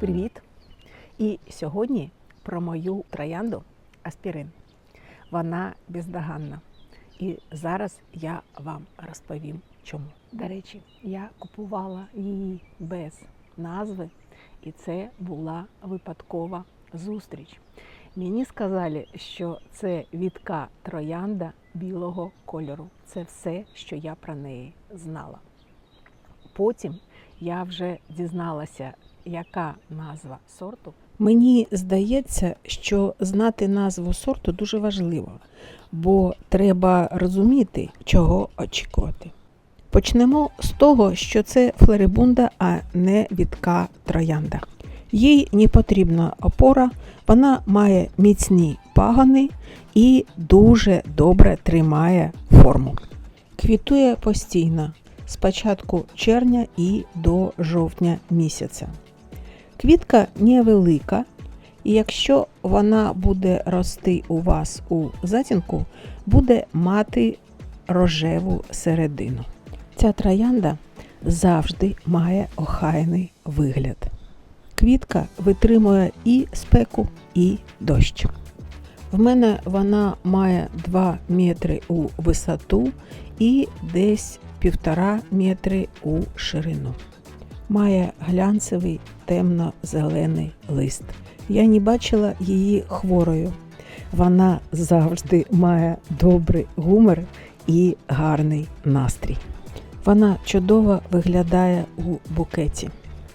Привіт! І сьогодні про мою троянду Аспірин. Вона бездоганна. І зараз я вам розповім чому. До речі, я купувала її без назви, і це була випадкова зустріч. Мені сказали, що це відка троянда білого кольору. Це все, що я про неї знала. Потім я вже дізналася, яка назва сорту. Мені здається, що знати назву сорту дуже важливо, бо треба розуміти, чого очікувати. Почнемо з того, що це флорибунда, а не відка троянда. Їй не потрібна опора, вона має міцні пагони і дуже добре тримає форму. Квітує постійно з початку червня і до жовтня місяця. Квітка невелика, і якщо вона буде рости у вас у затінку, буде мати рожеву середину. Ця троянда завжди має охайний вигляд. Квітка витримує і спеку, і дощ. В мене вона має 2 метри у висоту і десь півтора метри у ширину. Має глянцевий темно-зелений лист. Я не бачила її хворою. Вона завжди має добрий гумор і гарний настрій. Вона чудово виглядає у букеті.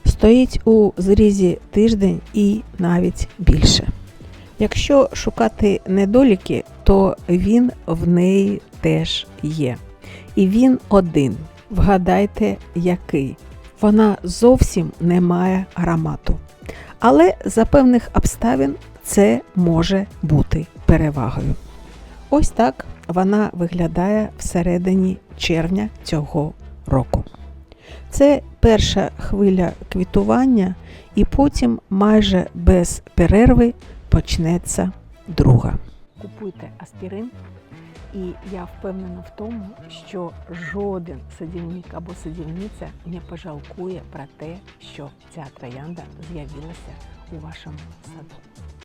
Стоїть у зрізі тиждень і навіть більше. Якщо шукати недоліки, то він в неї теж є. І він один. Вгадайте, який. Вона зовсім не має аромату. Але за певних обставин це може бути перевагою. Ось так вона виглядає всередині червня цього року. Це перша хвиля квітування, і потім майже без перерви почнеться друга. Купуйте аспірин, і я впевнена в тому, що жоден садівник або садівниця не пожалкує про те, що ця троянда з'явилася у вашому саду.